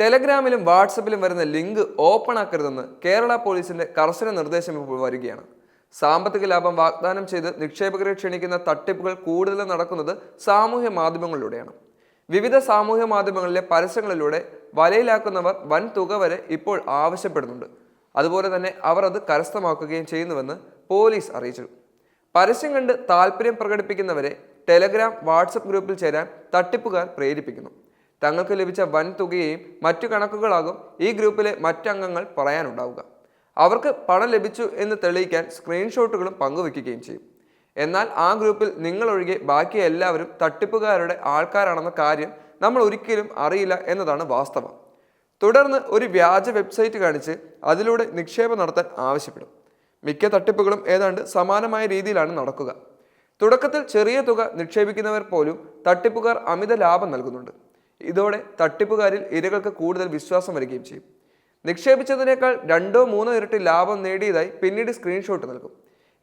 ടെലഗ്രാമിലും വാട്സപ്പിലും വരുന്ന link open ആക്കരുതെന്ന് Kerala പോലീസിന്റെ കർശന നിർദ്ദേശം ഇപ്പോൾ വരികയാണ്. സാമ്പത്തിക ലാഭം വാഗ്ദാനം ചെയ്ത് നിക്ഷേപകരെ ക്ഷണിക്കുന്ന തട്ടിപ്പുകൾ കൂടുതൽ നടക്കുന്നത് സാമൂഹ്യ മാധ്യമങ്ങളിലൂടെയാണ്. വിവിധ സാമൂഹ്യ മാധ്യമങ്ങളിലെ പരസ്യങ്ങളിലൂടെ വലയിലാക്കുന്നവർ വൻ തുക വരെ ഇപ്പോൾ ആവശ്യപ്പെടുന്നുണ്ട്. അതുപോലെ തന്നെ അവർ അത് കരസ്ഥമാക്കുകയും ചെയ്യുന്നുവെന്ന് പോലീസ് അറിയിച്ചു. പരസ്യം കണ്ട് താല്പര്യം പ്രകടിപ്പിക്കുന്നവരെ ടെലഗ്രാം വാട്സപ്പ് ഗ്രൂപ്പിൽ ചേരാൻ തട്ടിപ്പുകാർ പ്രേരിപ്പിക്കുന്നു. തങ്ങൾക്ക് ലഭിച്ച വൻ തുകയെയും മറ്റു കണക്കുകളാകും ഈ ഗ്രൂപ്പിലെ മറ്റംഗങ്ങൾ പറയാനുണ്ടാവുക. അവർക്ക് പണം ലഭിച്ചു എന്ന് തെളിയിക്കാൻ സ്ക്രീൻഷോട്ടുകളും പങ്കുവെക്കുകയും ചെയ്യും. എന്നാൽ ആ ഗ്രൂപ്പിൽ നിങ്ങളൊഴികെ ബാക്കി എല്ലാവരും തട്ടിപ്പുകാരുടെ ആൾക്കാരാണെന്ന കാര്യം നമ്മൾ ഒരിക്കലും അറിയില്ല എന്നതാണ് വാസ്തവം. തുടർന്ന് ഒരു വ്യാജ വെബ്സൈറ്റ് കാണിച്ച് അതിലൂടെ നിക്ഷേപം നടത്താൻ ആവശ്യപ്പെടും. മിക്ക തട്ടിപ്പുകളും ഏതാണ്ട് സമാനമായ രീതിയിലാണ് നടക്കുക. തുടക്കത്തിൽ ചെറിയ തുക നിക്ഷേപിക്കുന്നവർ പോലും തട്ടിപ്പുകാർ അമിത ലാഭം നൽകുന്നുണ്ട്. ഇതോടെ തട്ടിപ്പുകാരിൽ ഇരകൾക്ക് കൂടുതൽ വിശ്വാസം വരികയും ചെയ്യും. നിക്ഷേപിച്ചതിനേക്കാൾ രണ്ടോ മൂന്നോ ഇരട്ടി ലാഭം നേടിയതായി പിന്നീട് സ്ക്രീൻഷോട്ട് നൽകും.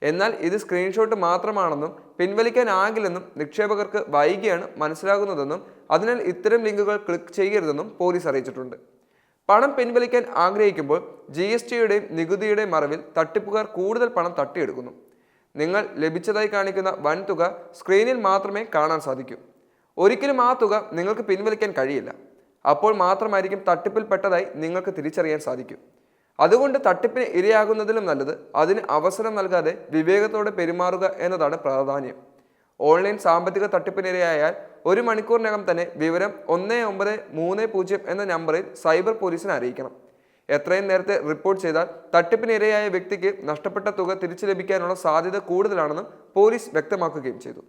എന്നാൽ ഇത് സ്ക്രീൻഷോട്ട് മാത്രമാണെന്നും പിൻവലിക്കാനാകില്ലെന്നും നിക്ഷേപകർക്ക് വൈകിയാണ് മനസ്സിലാകുന്നതെന്നും അതിനാൽ ഇത്തരം ലിങ്കുകൾ ക്ലിക്ക് ചെയ്യരുതെന്നും പോലീസ് അറിയിച്ചിട്ടുണ്ട്. പണം പിൻവലിക്കാൻ ആഗ്രഹിക്കുമ്പോൾ ജി എസ് ടിയുടെയും നികുതിയുടെയും മറവിൽ തട്ടിപ്പുകാർ കൂടുതൽ പണം തട്ടിയെടുക്കുന്നു. നിങ്ങൾ ലഭിച്ചതായി കാണിക്കുന്ന വൻതുക സ്ക്രീനിൽ മാത്രമേ കാണാൻ സാധിക്കൂ. ഒരിക്കലും ആ തുക നിങ്ങൾക്ക് പിൻവലിക്കാൻ കഴിയില്ല. അപ്പോൾ മാത്രമായിരിക്കും തട്ടിപ്പിൽപ്പെട്ടതായി നിങ്ങൾക്ക് തിരിച്ചറിയാൻ സാധിക്കും. അതുകൊണ്ട് തട്ടിപ്പിന് ഇരയാകുന്നതിലും നല്ലത് അതിന് അവസരം നൽകാതെ വിവേകത്തോടെ പെരുമാറുക എന്നതാണ് പ്രാധാന്യം. ഓൺലൈൻ സാമ്പത്തിക തട്ടിപ്പിനിരയായാൽ ഒരു മണിക്കൂറിനകം തന്നെ വിവരം ഒന്ന് ഒമ്പത് മൂന്ന് പൂജ്യം എന്ന നമ്പറിൽ സൈബർ പോലീസിനെ അറിയിക്കണം. എത്രയും നേരത്തെ റിപ്പോർട്ട് ചെയ്താൽ തട്ടിപ്പിനിരയായ വ്യക്തിക്ക് നഷ്ടപ്പെട്ട തുക തിരിച്ചു ലഭിക്കാനുള്ള സാധ്യത കൂടുതലാണെന്നും പോലീസ് വ്യക്തമാക്കുകയും ചെയ്തു.